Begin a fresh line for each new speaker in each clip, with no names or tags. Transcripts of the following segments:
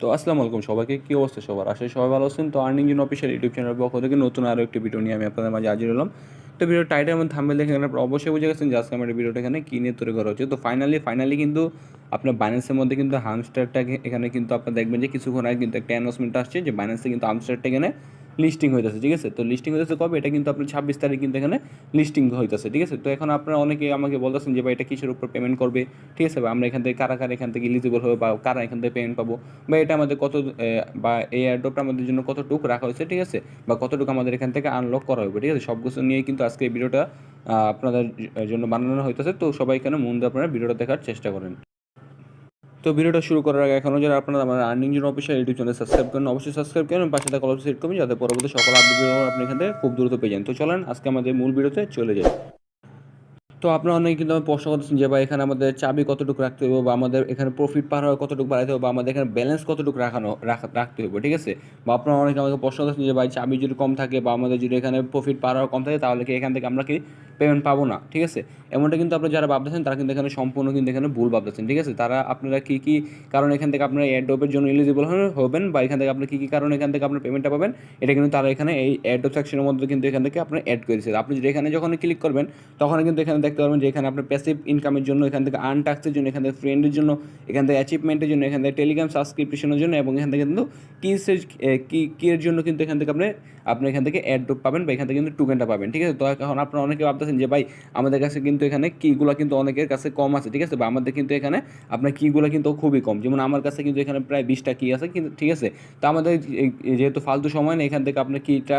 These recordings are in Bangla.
তো আসসালামু আলাইকুম সবাইকে, কী অবস্থা সবার? আসলে সবাই ভালো আছেন। তো আর্নিং জন্য অফিসিয়াল ইউটিউব চ্যানেল পক্ষ থেকে নতুন আরও একটি ভিডিও নিয়ে আমি আপনাদের মাঝে হাজির হলাম। তো ভিডিও টাইটেল এবং থাম্বেল দেখে আপনারা অবশ্যই বুঝে গেছেন যে আজকে আমার ভিডিওটা এখানে কী নিয়ে তৈরি করা হচ্ছে। তো ফাইনালি ফাইনালি কিন্তু আপনার বাইন্যান্সের মধ্যে কিন্তু হামস্টারটাকে এখানে কিন্তু আপনার দেখবেন যে কিছুক্ষণ আগে কিন্তু একটা অ্যানাউন্সমেন্ট আসছে যে বাইন্যান্সে কিন্তু হামস্টারটা এখানে লিস্টিং হইতেছে, ঠিক আছে? তো লিস্টিং হইতেছে কবে? এটা কিন্তু আপনার ছাব্বিশ তারিখ কিন্তু এখানে লিস্টিং হইতেছে, ঠিক আছে? তো এখন আপনারা অনেকে আমাকে বলতেছেন যে, ভাই, এটা কিসের উপর পেমেন্ট করবে? ঠিক আছে বা আমরা এখান থেকে কারা কারা এখান থেকে ইলিজিবল হবে বা কারা এখান থেকে পেমেন্ট পাবো? বা এটা আমাদের কত বা এই অ্যাডপটা আমাদের জন্য কতটুকু রাখা হয়েছে? ঠিক আছে? বা কতটুকু আমাদের এখান থেকে আনলক করা হবে? ঠিক আছে? সব কিছু নিয়ে কিন্তু আজকে এই ভিডিওটা আপনাদের জন্য বানানো হইতেছে। তো সবাই এখানে মন দিয়ে আপনারা ভিডিওটা দেখার চেষ্টা করেন। তো ভিডিওটা শুরু করার আগে এখনও যারা আপনারা আমার আর্নিং জন্য অফিসিয়াল ইউটিউব চ্যানেল সাবস্ক্রাইব করেন, অবশ্যই সাবস্ক্রাইব করেন পাশে থাকা কল সেট করবেন যাতে পরবর্তী সকল আপডেট আপনি এখান থেকে খুব দ্রুত পেয়ে যান। তো চলেন আজকে আমাদের মূল ভিডিওতে চলে যাই। তো আপনারা অনেকে কিন্তু আমি প্রশ্ন করতেছেন যে, ভাই, এখানে আমাদের চাবি কতটুকু রাখতে হবে বা আমাদের এখানে প্রফিট পার হওয়া কতটুকু বাড়াতে হবে বা আমাদের এখানে ব্যালেন্স কতটুকু রাখানো, রাখা- রাখতে হবে ঠিক আছে? বা আপনারা অনেকে আমাকে প্রশ্ন করতেছেন যে, ভাই, চাবি যদি কম থাকে বা আমাদের যদি এখানে প্রফিট পার হওয়া কম থাকে, তাহলে কি এখান থেকে আমরা কি পেমেন্ট পাবো না ঠিক আছে এমনটা কিন্তু আপনারা যারা ভাবতেছেন তারা কিন্তু এখানে সম্পূর্ণ কিন্তু এখানে ভুল ভাবতেছেন ঠিক আছে তারা আপনারা কী কী কারণ এখান থেকে আপনারা অ্যাডোপের জন্য এলিজিবল হবেন বা এখান থেকে আপনার কী কী কারণ এখান থেকে আপনার পেমেন্টটা পাবেন এটা কিন্তু তারা এখানে এই অ্যাডোপ সেকশনের মধ্যে কিন্তু এখান থেকে আপনার অ্যাড করেছে আপনি যদি এখানে যখন ক্লিক করবেন তখন কিন্তু এখানে দেখতে পারবেন যে এখানে আপনার প্যাসিভ ইনকামের জন্য এখান থেকে আর্ন টাক্সের জন্য এখান থেকে ফ্রেন্ডের জন্য এখান থেকে অ্যাচিভমেন্টের জন্য এখান থেকে টেলিগ্রাম সাবস্ক্রিপশনের জন্য এবং এখান থেকে কিন্তু কিসের কি কি এর জন্য কিন্তু এখান থেকে আপনি আপনি এখান থেকে অ্যাড পাবেন বা এখান থেকে কিন্তু টুকেনটা পাবেন ঠিক আছে তো এখন আপনারা অনেকে ভাবতেছেন যে, ভাই, আমাদের কাছে কিন্তু এখানে কিগুলো কিন্তু অনেকের কাছে কম আছে, ঠিক আছে? বা আমাদের কিন্তু এখানে আপনার কিগুলো কিন্তু খুবই কম। যেমন আমার কাছে কিন্তু এখানে প্রায় বিশটা কি আছে কিন্তু ঠিক আছে? তো আমাদের যেহেতু ফালতু সময় নেই, এখান থেকে আপনার কিটা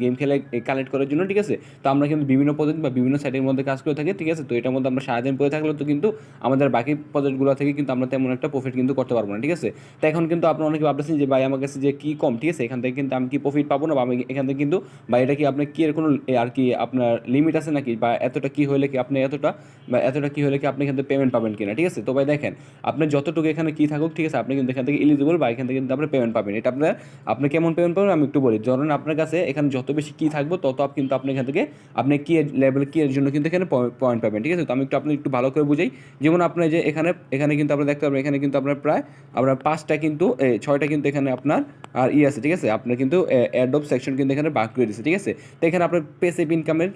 গেম খেলে কালেক্ট করার জন্য, ঠিক আছে? তো আমরা কিন্তু বিভিন্ন পদ্ধতি বা বিভিন্ন সাইটের মধ্যে কাজ করে থাকি, ঠিক আছে? তো এটার মধ্যে আমরা সারাদিন পরে থাকলে তো কিন্তু আমাদের বাকি প্রজেক্টগুলো থেকে কিন্তু আমরা তেমন একটা প্রফিট কিন্তু করতে পারব না, ঠিক আছে? তো এখন কিন্তু আপনার অনেকে ভাবতেছেন যে, ভাই, আমার কাছে যে কি কম? ঠিক আছে? এখান থেকে কিন্তু আমি কি প্রফিট পাবো না? বা আমি এখান থেকে কিন্তু বা এটা কি আপনার কি এর কোনো আর কি আপনার লিমিট আছে নাকি? বা এতটা কি হলে কি আপনি এতটা, বা এতটা কি হলে কি আপনি এখান থেকে পেমেন্ট পাবেন কিনা? ঠিক আছে? তো ভাই দেখেন আপনার যতটুকু এখানে কি থাকুক, ঠিক আছে, আপনি কিন্তু এখান থেকে এলিজিবল বা এখান থেকে কিন্তু আপনি পেমেন্ট পাবেন। এটা আপনার, আপনি কেমন পেমেন্ট পাবেন আমি একটু বলি। ধরুন আপনার কাছে এখানে যত বেশি কি থাকবে, তত কিন্তু আপনি এখান থেকে, আপনি কি লেভেল কি এর জন্য কিন্তু এখানে পয়েন্ট পাবেন। ঠিক আছে? তো আমি একটু আপনি একটু ভালো করে বুঝাই। যেমন আপনার যে এখানে এখানে কিন্তু আপনার দেখতে পাবেন এখানে কিন্তু আপনার প্রায়, আপনার পাঁচটা কিন্তু ছয়টা কিন্তু এখানে আপনার, আর ই আছে, ঠিক আছে? আপনার কিন্তু অ্যাডব সেকশন কিন্তু এখানে বাক করে দিচ্ছে ঠিক আছে? তো এখানে আপনার পেসিভ ইনকামের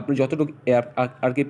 আপনি যতটুকু আর- কি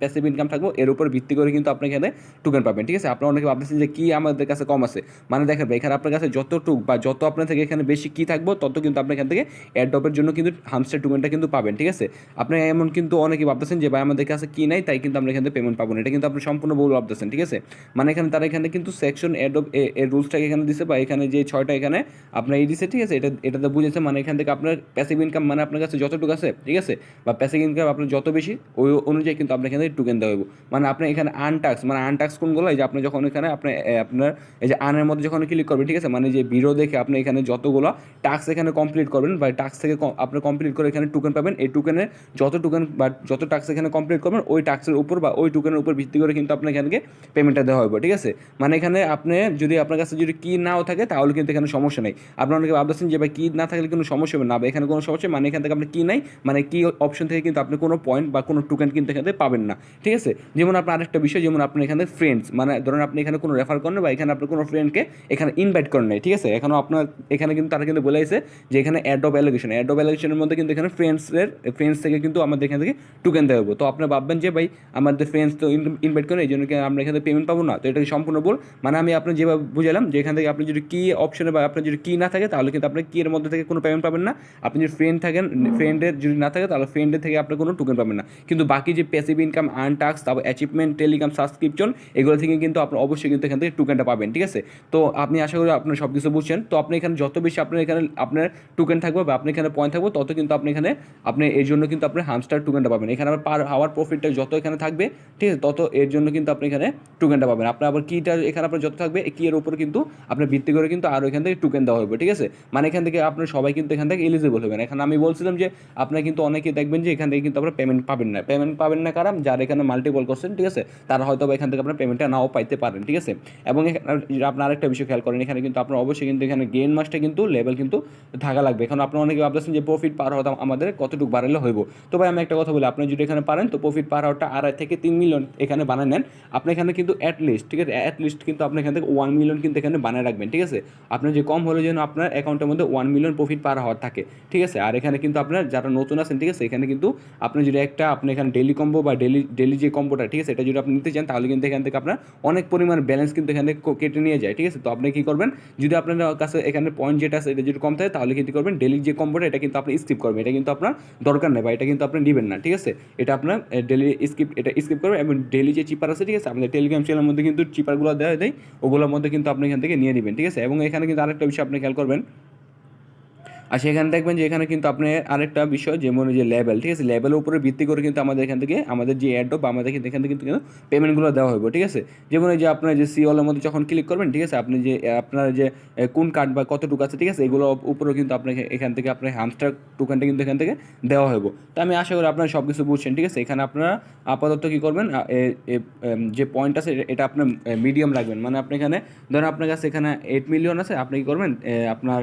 প্যাসিভ ইনকাম থাকব, এর উপর ভিত্তি করে কিন্তু আপনি এখানে টোকেন পাবেন, ঠিক আছে? আপনারা অনেকে ভাবতেছেন যে কি আমাদের কাছে কম আছে? মানে দেখেন এখানে আপনার কাছে যতটুক বা যত আপনার থেকে এখানে বেশি কি থাকব, তত কিন্তু আপনি এখান থেকে অ্যাডপের জন্য কিন্তু হামস্টার টোকেনটা কিন্তু পাবেন, ঠিক আছে? আপনি এমন কিন্তু অনেকে ভাবতেছেন যে ভাই, আমাদের কাছে কী নাই, তাই কিন্তু আমরা এখান থেকে পেমেন্ট পাবো না। এটা কিন্তু আপনি সম্পূর্ণ ভুল ভাবতেছেন, ঠিক আছে? মানে এখানে তারা এখানে কিন্তু সেকশন অ্যাডপ এর রুলসটাকে এখানে দিছে বা এখানে যে ছয়টা এখানে আপনার এই দিছে, ঠিক আছে? এটা, এটাতে বুঝেছে মানে এখান থেকে আপনার প্যাসিভ ইনকাম মানে আপনার কাছে যতটুকু আছে, ঠিক আছে? বা প্যাসিভ ইনকাম আপনার যত বেশি, ওই অনুযায়ী কিন্তু আপনার এখানে টোকেন দেওয়া হবে মানে আপনি এখানে আনটাক্স মানে আনটাক্স কোনগুলো যে আপনি যখন এখানে আপনি আপনার, এই যে আনের মধ্যে যখন ক্লিক করবেন ঠিক আছে? মানে যে বিরো দেখে আপনি এখানে যতগুলো টাস্ক এখানে কমপ্লিট করবেন, বা টাস্ক থেকে আপনি কমপ্লিট করে এখানে টোকেন পাবেন, এই টোকেনের যত টোকেন বা যত টাস্ক এখানে কমপ্লিট করবেন, ওই টাস্কের উপর, বা ওই টোকেনের উপর ভিত্তি করে কিন্তু আপনার এখানে পেমেন্টটা দেওয়া হবে ঠিক আছে? মানে এখানে আপনি যদি আপনার কাছে যদি কি নাও থাকে, তাহলে কিন্তু এখানে সমস্যা নেই। আপনার অনেকে ভাবতেছেন যে ভাই কি না থাকলে কোনো সমস্যা হবে না, বা এখানে কোনো সমস্যা মানে এখান থেকে আপনি কি নাই মানে কি অপশন থেকে কিন্তু আপনি কোনো পয়েন্ট বা কোনো টোকেন কিন্তু এখান থেকে পাবেন না। ঠিক আছে? যেমন আপনার আরেকটা বিষয়, যেমন আপনি এখানে ফ্রেন্ডস মানে ধরুন আপনি এখানে কোনো রেফার করেন বা এখানে আপনার কোনো ফ্রেন্ডকে এখানে ইনভাইট করেন নাই, ঠিক আছে? এখনও আপনার, এখানে কিন্তু তারা কিন্তু বলে আছে যে এখানে add of allocation add of অ্যালোকেশনের মধ্যে কিন্তু এখানে ফ্রেন্ডসের ফ্রেন্ডস থেকে কিন্তু আমাদের এখান থেকে টোকেন দেওয়া হবে তো আপনি ভাববেন যে, ভাই, আমাদের ফ্রেন্ডস তো ইনভাইট করেন এই জন্য কি আমরা এখানে পেমেন্ট পাবো না? তো এটা সম্পূর্ণ বল মানে আমি আপনার যেভাবে বুঝালাম যে এখান থেকে আপনি যদি কি অপশনে বা আপনার যদি কি না থাকে, তাহলে কিন্তু আপনি কি এর মধ্যে থেকে কোনো পেমেন্ট পাবেন না। আপনি যদি ফ্রেন্ড থাকেন ফ্রেন্ডের যদি না থাকে, তাহলে ফ্রেন্ডের থেকে আপনি কোনো টোকেন পাবেন না। কিন্তু বাকি যে প্যাসিভ ইনকাম আর্ন টাক্স তারপর অ্যাচিভমেন্ট টেলিগ্রাম সাবস্ক্রিপশন এগুলো থেকে কিন্তু আপনি অবশ্যই কিন্তু এখান থেকে টোকেনটা পাবেন, ঠিক আছে? তো আপনি আশা করি আপনার সব কিছু বুঝছেন। তো আপনি এখানে যত বেশি আপনার এখানে, আপনার টোকেন থাকবে বা আপনি এখানে পয়েন্ট থাকবে, তত কিন্তু আপনি এখানে, আপনি এর জন্য কিন্তু আপনি হামস্টার টোকেনটা পাবেন। এখানে আবার পার হাওয়ার প্রফিটটা যত এখানে থাকবে, ঠিক আছে, তত এর জন্য কিন্তু আপনি এখানে টোকেনটা পাবেন। আপনার আবার কিটা এখানে আপনার যত থাকবে কি এর উপর কিন্তু আপনার ভিত্তি করে কিন্তু আরও এখান থেকে টোকেন দেওয়া হবে, ঠিক আছে? মানে এখান থেকে আপনার সবাই কিন্তু এখান থেকে এলিজিবল হবেন। এখানে আমি বলছিলাম যে, আপনার কিন্তু অনেকে দেখবেন যে এখান থেকে কিন্তু আপনার পেমেন্ট পাবেন না। পেমেন্ট পাবেন না কারণ যারা এখানে মাল্টিপল করছেন, ঠিক আছে? তারা হয়তো এখান থেকে আপনার পেমেন্টটা নাও পাইতে পারেন, ঠিক আছে? এবং আপনার আরেকটা বিষয় খেয়াল করেন, এখানে কিন্তু আপনার অবশ্যই কিন্তু এখানে গেন মাসটা কিন্তু লেভেল কিন্তু থাকা লাগবে। এখন আপনার অনেকে ভাবতেছেন যে প্রফিট পার হওয়া আমাদের কতটুকু বাড়ালে হইব? তো ভাই, আমি একটা কথা বলি, আপনি যদি এখানে পারেন, তো প্রফিট পার হওয়াটা আড়াই থেকে তিন মিলিয়ন এখানে বানায় নেন। আপনি এখানে কিন্তু অ্যাটলিস্ট ঠিক আছে? অ্যাটলিস্ট কিন্তু আপনি এখান থেকে ওয়ান মিলিয়ন কিন্তু এখানে বানায় রাখবেন, ঠিক আছে? আপনার যে কম হলে যেন আপনার অ্যাকাউন্টের মধ্যে ওয়ান মিলিয়ন প্রফিট পার হওয়ার থাকে, ঠিক আছে? আর এখানে কিন্তু আপনার যারা নতুন আছেন, ঠিক আছে? এখানে কিন্তু আপনি যদি একটা, আপনি এখানে ডেলি কম্বো বা ডেলি ডেলি যে কম্বোটা ঠিক আছে, এটা যদি আপনি নিতে চান, তাহলে কিন্তু এখান থেকে আপনার অনেক পরিমাণ ব্যালেন্স কিন্তু এখান থেকে কেটে নিয়ে যায়, ঠিক আছে? তো আপনি কী করবেন, যদি আপনার কাছে এখানে পয়েন্ট যেটা আছে, এটা যদি কম থাকে, তাহলে কিন্তু করবেন ডেলি যে কম্বোটা এটা কিন্তু আপনি স্কিপ করবেন। এটা কিন্তু আপনার দরকার নেই বা এটা কিন্তু আপনি নেবেন না, ঠিক আছে? এটা আপনার ডেলি স্কিপ এটা স্কিপ করবেন এবং ডেলি যে চিপার আছে, ঠিক আছে? আমাদের টেলিগ্রাম চ্যানেলের মধ্যে কিন্তু চিপারগুলো দেওয়া দেয়, ওগুলোর মধ্যে কিন্তু আপনি এখান থেকে নিয়ে নেবেন, ঠিক আছে? এবং এখানে কিন্তু আরেকটা বিষয় আপনি খেয়াল করবেন আর সেখানে দেখবেন যে এখানে কিন্তু আপনি আরেকটা বিষয় যেমন যে লেভেল ঠিক আছে? লেভেলের উপরে ভিত্তি করে কিন্তু আমাদের এখান থেকে, আমাদের যে অ্যাড বা আমাদের কিন্তু এখান থেকে কিন্তু পেমেন্টগুলো দেওয়া হবে ঠিক আছে? যেমন যে আপনার যে সিওলের মধ্যে যখন ক্লিক করবেন, ঠিক আছে? আপনি যে, আপনার যে কোন কার্ড বা কতটুকু আছে, ঠিক আছে? এগুলো উপরেও কিন্তু আপনাকে এখান থেকে আপনার হামস্টার টোকেনটা কিন্তু এখান থেকে দেওয়া হবে তো আমি আশা করি আপনারা সব কিছু বুঝছেন, ঠিক আছে? এখানে আপনারা আপাতত কী করবেন যে পয়েন্ট আছে এটা আপনার মিডিয়াম রাখবেন। মানে আপনি এখানে, ধরেন আপনার কাছে এখানে এইট মিলিয়ন আছে, আপনি কী করবেন আপনার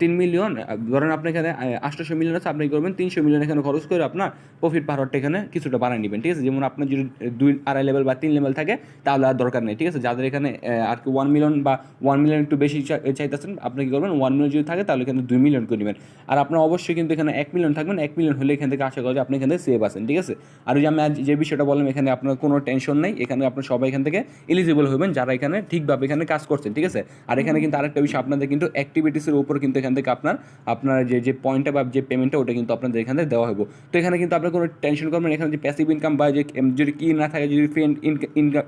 তিন মিলিয়ন ধরেন আপনি এখানে আটশোশো মিলিয়ন আছে আপনি করবেন তিনশো মিলিয়ন এখানে খরচ করে আপনার প্রফিট পাওয়ারটা এখানে কিছুটা বাড়ায় নেবেন ঠিক আছে? যেমন আপনার যদি দুই আড়াই লেভেল বা তিন লেভেল থাকে তাহলে আর দরকার নেই ঠিক আছে? যাদের এখানে আর কি ওয়ান মিলিয়ন বা ওয়ান মিলিয়ন একটু বেশি চাইতেছেন আপনি কী করবেন? ওয়ান মিলিয়ন যদি থাকে তাহলে এখানে দুই মিলিয়ন করে নেবেন। আর আপনার অবশ্যই কিন্তু এখানে এক মিলিয়ন থাকবেন এক মিলিয়ন হলে এখান থেকে আশা করা আপনি এখান থেকে সেভ আছেন ঠিক আছে? আর যে আমি আজ যে বিষয়টা বললাম এখানে আপনার কোনো টেনশন নেই এখানে আপনার সবাই এখান থেকে এলিজিবল হবেন যারা এখানে ঠিকভাবে এখানে কাজ করছেন ঠিক আছে? আর এখানে কিন্তু আরেকটা বিষয় আপনাদের কিন্তু অ্যাক্টিভিটিসের উপর কিন্তু এখান থেকে আপনার আপনার যে যে পয়েন্টটা বা যে পেমেন্টটা ওটা কিন্তু আপনাদের এখানে দেওয়া হবে তো এখানে কিন্তু আপনার কোনো টেনশন করবেন এখানে যে প্যাসিভ ইনকাম বা যে, যদি কি না থাকে, যদি ফ্রেন্ড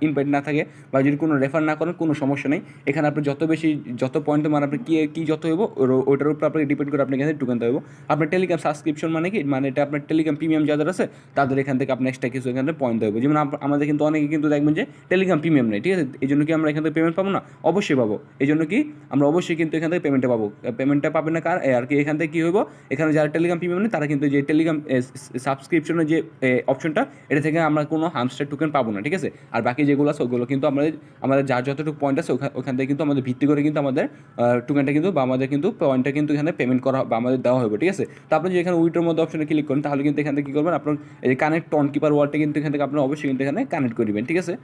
ইনভাইট না থাকে, বা যদি কোনো রেফার না করেন, কোনো সমস্যা নেই। এখানে আপনি যত বেশি, যত পয়েন্ট মানে আপনি কী কী যত হইব ওইটার উপর আপনাকে ডিপেন্ড করে আপনি এখানে ঢুকাতে হবে আপনার টেলিগ্রাম সাবস্ক্রিপশন মানে কি? মানে এটা আপনার টেলিগ্রাম প্রিমিয়াম যাদের আছে, তাদের এখান থেকে আপনি এক্সট্রা কিছু এখানে পয়েন্ট দেবো যেমন আমাদের কিন্তু অনেকে কিন্তু দেখবেন যে টেলিগ্রাম প্রিমিয়াম নেই, ঠিক আছে? এই জন্য কি আমরা এখান থেকে পেমেন্ট পাবো না? অবশ্যই পাবো। এই জন্য কি? আমরা অবশ্যই কিন্তু এখান থেকে পেমেন্টটা পাবো। পেমেন্টটা পাবেন না কার? আর কি এখান থেকে কী হইব? এখানে যারা টেলিগ্রাম প্রিমিয়াম নেই, তারা কিন্তু যে টেলিগ্রাম সাবস্ক্রিপশনের যে অপশনটা এটা থেকে আমরা কোনো হামস্টার টোকেন পাবো না, ঠিক আছে? আর বাকি যেগুলো আছে, ওগুলো কিন্তু আমাদের আমাদের যার যতটুকু পয়েন্ট আছে ওখান থেকে কিন্তু আমাদের ভিত্তি করে কিন্তু আমাদের টোকেনটা কিন্তু বা আমাদের কিন্তু পয়েন্টটা কিন্তু এখানে পেমেন্ট করা বা আমাদের দেওয়া হবে ঠিক আছে? তো আপনি যদি এখানে উইটোর মধ্যে অপশনে ক্লিক করেন, তাহলে কিন্তু এখান থেকে কী করবেন? আপনার এই কানেক্ট টন কিপার ওয়ালটা কিন্তু এখান থেকে আপনার অবশ্যই কিন্তু এখানে কানেক্ট করবেন ঠিক আছে?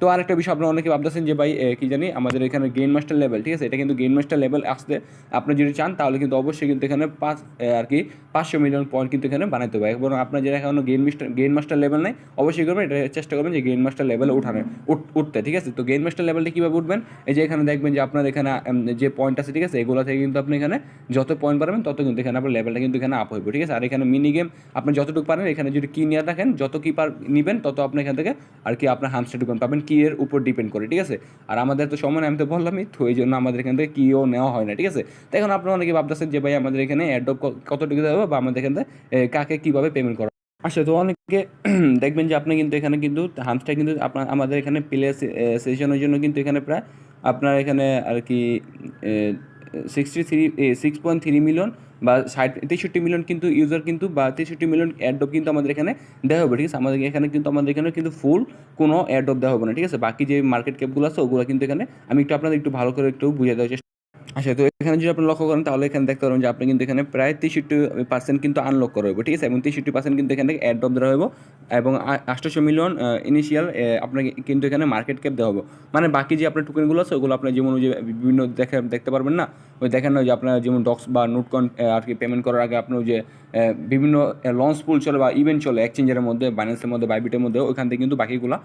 তো আরেকটা বিষয় আপনারা অনেকে ভাবতেছেন যে ভাই কি জানি, আমাদের এখানে গেম মাস্টার লেভেল ঠিক আছে? এটা কিন্তু গেম মাস্টার লেভেল আসতে আপনি যদি চান, তাহলে কিন্তু অবশ্যই কিন্তু এখানে পাঁচ আর কি, পাঁচশো মিলিয়ন পয়েন্ট কিন্তু এখানে বানাতে হবে। এবং আপনার যারা এখনও game master game master level নেই, অবশ্যই করবেন, এটা চেষ্টা করবেন যে গেম মাস্টার লেভেলে উঠানে উঠতে, ঠিক আছে? তো গেম মাস্টার লেভেলটা কীভাবে উঠবেন? এই যে এখানে দেখবেন যে আপনার এখানে যে পয়েন্ট আছে, ঠিক আছে, এগুলো থেকে কিন্তু আপনি এখানে যত পয়েন্ট পারবেন তত কিন্তু এখানে আপনার লেভেলটা কিন্তু এখানে আপ হইব, ঠিক আছে? আর এখানে মিনি গেম আপনি যতটুকু পারেন, এখানে যদি কি নিয়ে রাখেন যত কি পার, নেবেন, তত আপনি এখান থেকে আর কি আপনার টোকেন পাবেন। কি এর উপর ডিপেন্ড করে, ঠিক আছে? আর আমাদের তো সময় আমি তো বললামই, তো এই জন্য আমাদের এখান থেকে কিও নেওয়া হয় না, ঠিক আছে? তো এখন আপনারা অনেকে ভাবতেছেন যে, ভাই, আমাদের এখানে অ্যাডপ কতটুকু দেবো বা আমাদের এখান থেকে কাকে কীভাবে পেমেন্ট করা? আচ্ছা তো অনেকে দেখবেন যে, আপনি কিন্তু এখানে কিন্তু হামসটা কিন্তু আপনার আমাদের এখানে প্লে সেশনের জন্য কিন্তু এখানে প্রায় আপনার এখানে আর কি sixty three six point three million বা ষাট, তেষট্টি মিলিয়ন কিন্তু ইউজার কিন্তু বা তেষট্টি মিলিয়ন অ্যাডপ কিন্তু আমাদের এখানে দেওয়া হবে, ঠিক আছে? আমাদের এখানে কিন্তু, আমাদের এখানে কিন্তু ফুল কোনো অ্যাডপ দেওয়া হবে না, ঠিক আছে? বাকি যে মার্কেট ক্যাপগুলো আছে, ওগুলো কিন্তু এখানে আমি একটু আপনাদের একটু ভালো করে একটু বুঝে দেওয়ার আচ্ছা তো এখানে যদি আপনি লক্ষ্য করেন, তাহলে এখানে দেখতে পারবেন যে আপনি কিন্তু এখানে প্রায় তেষট্টি পার্সেন্ট কিন্তু আনলক করা হবে ঠিক আছে? এবং তেষট্টি পার্সেন্ট কিন্তু এখানে অ্যাড ড্রপ দেওয়া হবে এবং আটশোশো মিলিয়ন ইনিশিয়াল আপনাকে কিন্তু এখানে মার্কেট ক্যাপ দেওয়া হবে মানে বাকি যে আপনার টোকেনগুলো আছে, ওগুলো আপনার যেমন যে বিভিন্ন দেখে, দেখতে পারবেন না? ওই দেখেন যে আপনার যেমন ডক্স বা নোটকন আর কি পেমেন্ট করার আগে আপনার যে বিভিন্ন লঞ্চ পুল চলে বা ইভেন্ট চলে এক্সচেঞ্জের মধ্যে বাইন্যান্সের মধ্যে বাইবিটের মধ্যে, ওইখান থেকে কিন্তু বাকিগুলো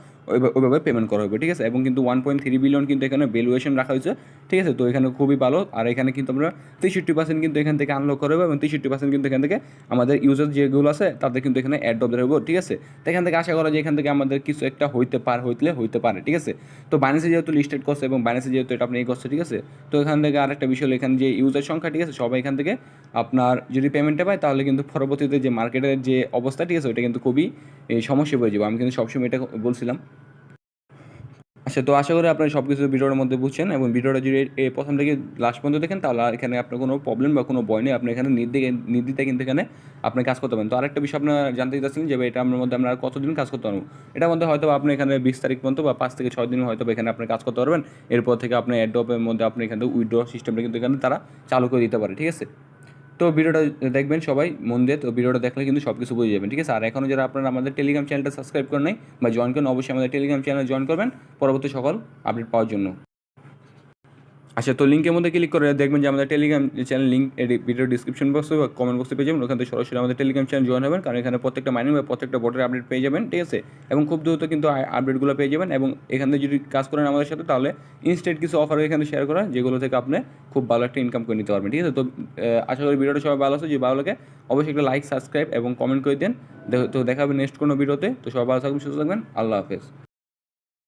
ওইভাবে পেমেন্ট করা হবে ঠিক আছে? এবং কিন্তু ওয়ান পয়েন্ট থ্রি বিলিয়ন কিন্তু এখানে ভ্যালুয়েশন রাখা হয়েছে, ঠিক আছে? তো এখানে খুবই ভালো। আর এখানে কিন্তু আমরা তেষট্টি পার্সেন্ট কিন্তু এখান থেকে আনলক করা হবে এবং তেষট্টি পার্সেন্ট কিন্তু এখান থেকে আমাদের ইউজার যেগুলো আছে, তাদের কিন্তু এখানে অ্যাড দেবো ঠিক আছে? তো এখান থেকে আশা করা যে এখান থেকে আমাদের কিছু একটা হইতে পার, হইলে হইতে পারে, ঠিক আছে? তো বাইন্যান্সে যেহেতু লিস্টেড করছে এবং বাইন্যান্সে যেহেতু এটা আপনি এই করছে ঠিক আছে? তো এখান থেকে আরেকটা বিষয় এখানে যে ইউজার সংখ্যা, ঠিক আছে? সবাই এখান থেকে আপনার যদি পেমেন্টটা পায়, তাহলে কিন্তু পরবর্তীতে যে মার্কেটের যে অবস্থা, ঠিক আছে? ওটা কিন্তু খুবই সমস্যা হয়ে যাবে। আমি কিন্তু সবসময় এটা বলছিলাম। আচ্ছা তো আশা করি আপনারা সব কিছু ভিডিওর মধ্যে বুঝছেন এবং ভিডিওটা যদি এই প্রথম থেকে লাস্ট পর্যন্ত দেখেন, তাহলে এখানে আপনার কোনো প্রবলেম বা কোনো ভয় নেই। আপনি এখানে নির্দিকে নির্দিতে কিন্তু এখানে আপনি কাজ করতে পারেন। তো আরেকটা বিষয় আপনারা জানতে চাচ্ছেন যে এটা আপনার মধ্যে আমরা আর কতদিন কাজ করতে পারব? এটার মধ্যে হয়তো আপনি এখানে বিশ তারিখ পর্যন্ত বা পাঁচ থেকে ছয় দিন হয়তো এখানে আপনি কাজ করতে পারবেন। এরপর থেকে আপনি অ্যাড্রপের মধ্যে আপনি এখানে উইড্রো সিস্টেমটা কিন্তু এখানে তারা চালু করে দিতে পারে, ঠিক আছে? তো ভিডিওটা দেখবেন সবাই, মন দিয়ে তো ভিডিওটা দেখলে কিন্তু সব কিছু বুঝে যাবেন, ঠিক আছে? আর এখনও যারা আপনারা আমাদের টেলিগ্রাম চ্যানেলটা সাবস্ক্রাইব করেন নাই বা জয়েন করেন, অবশ্যই আমাদের টেলিগ্রাম চ্যানেল জয়েন করবেন। পরবর্তী সকল আপডেট পাওয়ার জন্য। আচ্ছা তো লিঙ্কের মধ্যে ক্লিক করে দেখবেন যে আমাদের Telegram channel link video description বক্সে বা কমেন্ট বক্সে পেয়ে যাবেন। ওখান থেকে সরাসরি আমাদের টেলিগ্রাম চ্যানেল জয়েন হবেন। কারণ এখানে প্রত্যেকটা মাইনিং বা প্রত্যেকটা বোর্ডের আপডেট পেয়ে যাবেন, ঠিক আছে? এবং খুব দ্রুত কিন্তু আপডেটগুলো পেয়ে যাবেন এবং এখান থেকে যদি কাজ করেন আমাদের সাথে, তাহলে ইনস্টেন্ট কিছু অফার এখানে শেয়ার করা, যেগুলো থেকে আপনি খুব ভালো একটা ইনকাম করে নিতে পারবেন, ঠিক আছে? তো আশা করি ভিডিওটা সবাই ভালো আছে। যে ভালো লাগে, অবশ্যই একটা লাইক সাবস্ক্রাইব এবং কমেন্ট করে দেন। তো দেখা হবে নেক্সট কোনো ভিডিওতে তো সবাই ভালো থাকবেন, সুস্থ থাকবেন। আল্লাহ হাফেজ।